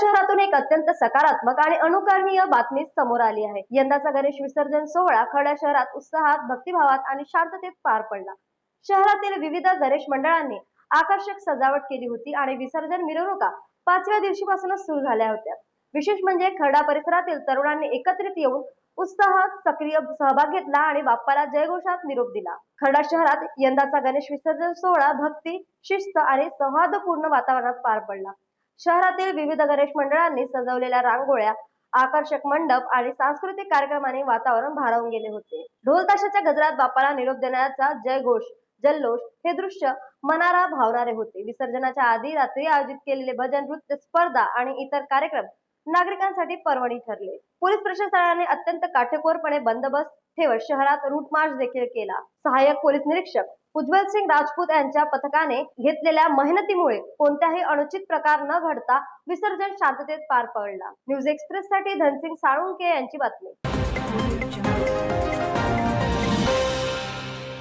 शहरातून एक अत्यंत सकारात्मक आणि अनुकरणीय बातमी समोर आली आहे. यंदाचा गणेश विसर्जन सोहळा खडा शहरात उत्साहात भक्तिभावात आणि शांततेत पार पडला. शहरातील विविध गणेश मंडळांनी आकर्षक सजावट केली होती आणि विसर्जन मिरवणुका पाचव्या दिवशीपासूनच सुरू झाल्या होत्या. विशेष म्हणजे खरडा परिसरातील तरुणांनी एकत्रित येऊन उत्साहात सक्रिय सहभाग घेतला आणि बाप्पाला जयघोषात निरोप दिला. खरडा शहरात यंदाचा गणेश विसर्जन सोहळा भक्ती शिस्त आणि सौहार्दपूर्ण वातावरणात पार पडला. शहरातील विविध गणेश मंडळांनी सजवलेल्या रांगोळ्या आकर्षक मंडप आणि सांस्कृतिक कार्यक्रमाने वातावरण भारावून गेले होते. ढोल ताशाच्या गजरात बाप्पाला निरोप देण्याचा जयघोष जल्लोष हे दृश्य मनाला भावणारे होते. विसर्जनाच्या आधी रात्री आयोजित केलेले भजन नृत्य स्पर्धा आणि इतर कार्यक्रम नागरिकांसाठी पर्वणी ठरले. पोलीस प्रशासनाने अत्यंत काटेकोरपणे बंदोबस्त ठेवत शहरात रूट मार्च देखील केला. सहाय्यक पोलीस निरीक्षक उज्ज्वल सिंग राजपूत यांच्या पथकाने घेतलेल्या मेहनतीमुळे कोणत्याही अनुचित प्रकार न घडता विसर्जन शांततेत पार पडला. न्यूज एक्सप्रेस साठी धनसिंग साळुंके यांची बातमी.